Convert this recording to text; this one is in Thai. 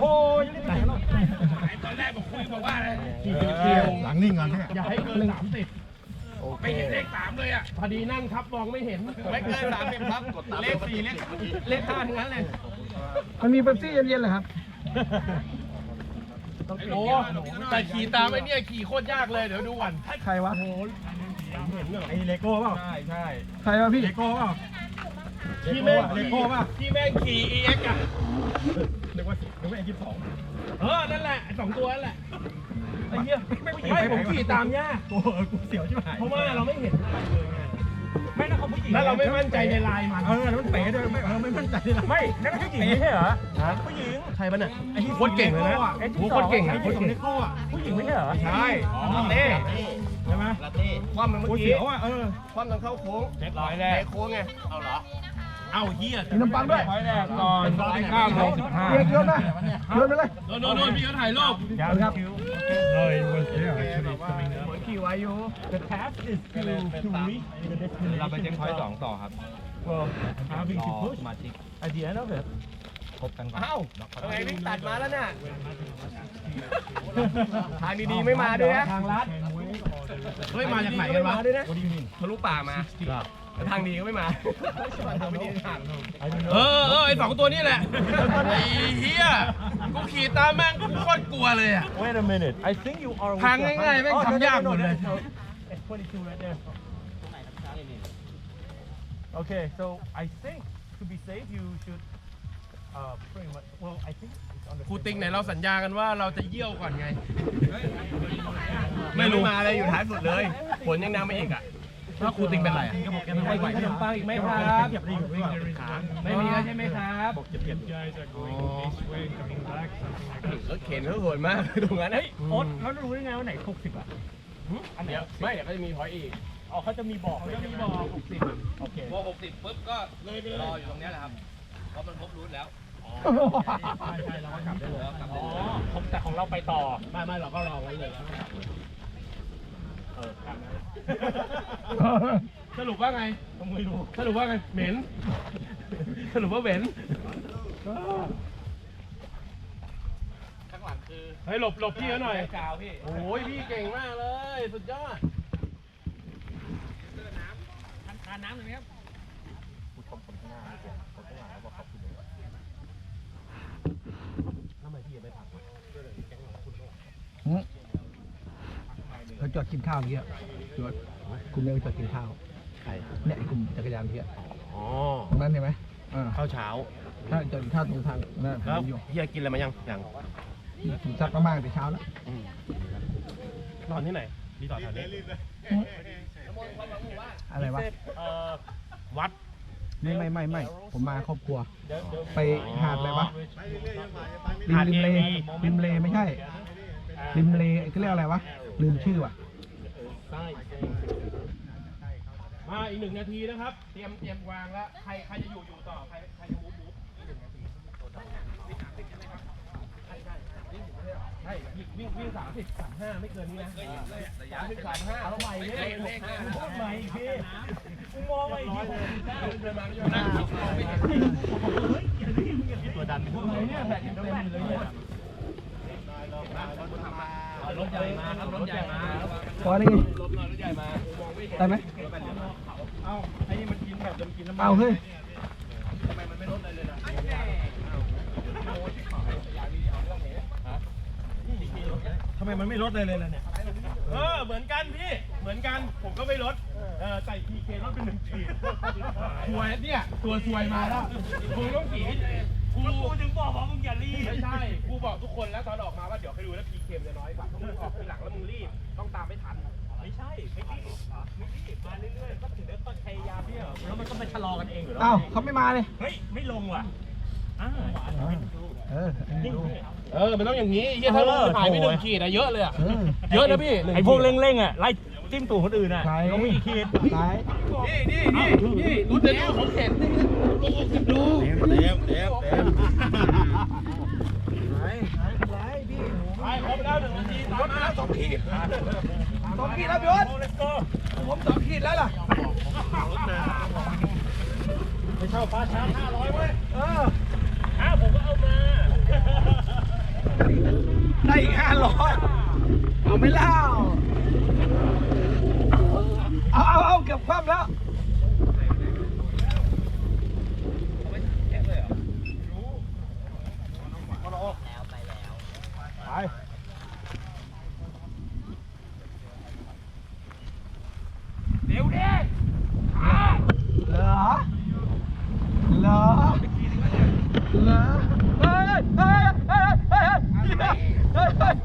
โอ้ยตอนแรกบอกคุยบอกว่าอะไรหลังนิ่งก่อนเนี่ยอย่าให้เกินสามสิบไม่เห็นเลขสามเลยอะ พอดีนั่งทับมองไม่เห็น ไม่เกินสามสิบครับเลขสี่เลขเลขห้าทั้งนั้นเลย มันมีเป๊ปซี่เย็นๆเหรอครับโอ้แต่ขี่ตามไอ้เนี่ยขี่โคตรยากเลยเดี๋ยวดูก่อนใครวะไอ้เลโก้เปล่า ใช่ใช่ใครวะพี่ เลโก้เปล่าที่แม่งเลโก้ป่ะที่แม่งขี่ EX อะนึกว่า นึกว่าไอ้ยี่สองเออ นั่นแหละไอ้สองตัวนั่นแหละ ไอ้เหี้ยไม่ผมขี่ตามยากกูกูเสียวใช่ไหมเพราะว่าเราไม่เห็นอะไรเลยไงไม่นะเขาผู้หญิงแล้วเราไม่มั่นใจในลายมัน เออแล้วมันเป๋ด้วยไม่เออไม่มั่นใจเลายไม่นั่นก็ผู้หญิงไม่ใช่เหรอผู้หญิงใช่ปะเนี่ยไอ้ที่โคตรเก่งเลยนะไอ้โอ้ที่โคตรเก่งอะไอ้ที่เก่งเลโก้ผู้หญิงไม่ใช่เหรอใช่ลาเต้ใช่ไหมลาเต้คว่ำมันเมื่อกูกี้เสียวอะเออคว่ำตอนเข้าโค้งเช็คร้อยแรกโค้งไงเอาเหรอ เอาเฮียมีน้ำปังด้วยร้อยแรกก่อนเก้าโมงสิบห้าเรียกโยนนะโยนไปเลยโน่นโน่นพี่เขาถ่ายรูปยาวครับเฮ้ย was there actually เหมือนขี่ไว้อยู่ The task is to to reach the destination เราไปเช็คพอยต์สองต่อครับ well having ร to อ push สมาชิก at the end of it ครบกันก่อนอ้าวทำไมวิ่งตัดมาแล้วเนี่ยทางดีๆไม่มาด้วยนะ ทางลัดเฮ้ยมาจากไหนกันวะด้วยนะ What do you mean ทะลุป่ามาแต่ ทางดีก็ไม่มาไม่ดีทาง I don't know เออเออไอสองตัวนี้แหละไอ้เฮียกูขี่ตามแม่งกูโคตรกลัวเลยอะ Wait a minute I think you are ทางง่ายๆ แม่งทำยากหมดเลย It's 22 right there Okay so I think to be safe you should uh pretty much well I think it's on the ครูติงไหนเราสัญญากันว่าเราจะเยี่ยวก่อนไง ไม่รู้มาเลยอยู่ท้ายสุดเลย ผลยังนำไม่อีกอะ ถ้าครูติงเป็นไรอะไปกินขนมปังอีกไหมครับเก็บดีอยู่ด้วยไม่มีแล้วใช่ไหมครับบอกเก็บเก็บรถเข็นเขาโหดมากตรงนั้นเฮ้ยโอ๊ตแล้วรู้ได้ไงว่าไหน60อะอันไหนเดี๋ยวไม่เดี๋ยวก็จะมีพอยอีกอ๋อเขาจะมีบอกเขาจะมีบอก60โอเคพอหกสิบปุ๊บก็เลยไปเลยรออยู่ตรงเนี้ยแหละครับเพราะมันครบรูทแล้วใช่เราก็กลับได้เลยอ๋อผมแต่ของเราไปต่อไม่ไม่เราก็รอไว้เลย เออครับสรุปว่าไงผมไม่รู้สรุปว่าไงเหม็น สรุปว่าเหม็นข้างหลังคือเฮ้ยหลบหลบพี่เขาหน่อยกาวพี่โอ้ยพี่เก่งมากเลย สุดยอดทานน้ำหน่อยไหมครับเขา จอดกินข้าวเมื่อกี้จอดกลุ่มนี้เขาจอดกินข้าวเนี่ยไอ้กลุ่มจักรยานเมื่อกี้อ๋อตรงนั้นเห็นไหมอ่าข้าวเช้าถ้าจอดกินข้าวตรงทางนั่นแล้วอยู่พี่กินอะไรมายังยังถึงซักมากๆแต่เช้าแล้วนอนที่ไหนรีสอร์ทแถวนี้อะไรวะเอ่อวัดไม่ไม่ไม่ไม่ผมมาครอบครัวเดี๋ยวเดี๋ยวไปหาดอะไรวะริมหาดริมเล AV ริมเลไม่ใช่ริมเลเขาเรียกอะไรวะลืมชื่อว่ะ มาอีกหนึ่งนาทีนะครับ เตรียมเตรียมวางแล้วใครใครจะอยู่อยู่ต่อใครใครจะมูฟมูฟอีกหนึ่งนาทีใช่วิ่งวิ่งวิ่งสามสิบสามห้าไม่เกินนี้นะสามสิบสามห้าเอาใหม่เลยหกห้าพูดใหม่อีกพี่กูมองไปอีกทีเดินมาไม่ยอมนั่งไม่เห็นตัวดันพวกไหนเนี่ยแบบเต็มเลยเนี่ย รถใหญ่มาครับรถใหญ่มาพอนี่รถใหญ่มามองไม่เห็นได้ไหมเอ้าไอ้นี่มันกินแบบจนกินน้ำมันเอาเฮ้ยทำไมมันไม่ลดอะไรเลยนะทำไมมันไม่ลดเลยเลยล่ะเนี่ยเออเหมือนกันพี่เหมือนกันผมก็ไม่ลดเออใส่พีเคลดเป็นหนึ่งขีดสวยเนี่ยตัวสวยมาแล้วคงต้องขีดกูกูถึง บอกทุกคนแล้วตอนออกมาว่าเดี๋ยวให้ดูแล้วพีเคมจะน้อยกว่าถ้ามึงออกทีหลังแล้วมึงรีบต้องตามไม่ทัน ไม่ใช่ ไม่รีบไม่รีบมาเรื่อยๆก็ถึงได้ต้องพยายามเนี่ยแล้วมันก็ไปชะลอกันเองอยู่แล้วอ้าวเขาไม่มาเลยเฮ้ยไม่ลงว่ะอ้าวเอออันนี้ดูเออมันต้องอย่างนี้เฮียถ้ามึงหายไปหนึ่งขีดอะเยอะเลยอะเออเยอะนะพี่ไอพวกเร่งๆอะไล่จิ้มตูดคนอื่นอะใช่ลงไม่กี่ขีดซ้ายนี่นี่นี่นี่รู้จะดูผมเห็นดู เต็มเต็มเต็ม ไปครบแล้วหนึ่งนาทีรถมาแล้ว สองขีดสองขีดแล้วพี่วศ Let's go ผมสองขีดแล้วล่ะไม่ใเข้าฟ้าช้าห้าร้อยเว้ยเอออ้าวผมก็เอามา ได้อีกห้าร้อยเอาไม่เล่า ai,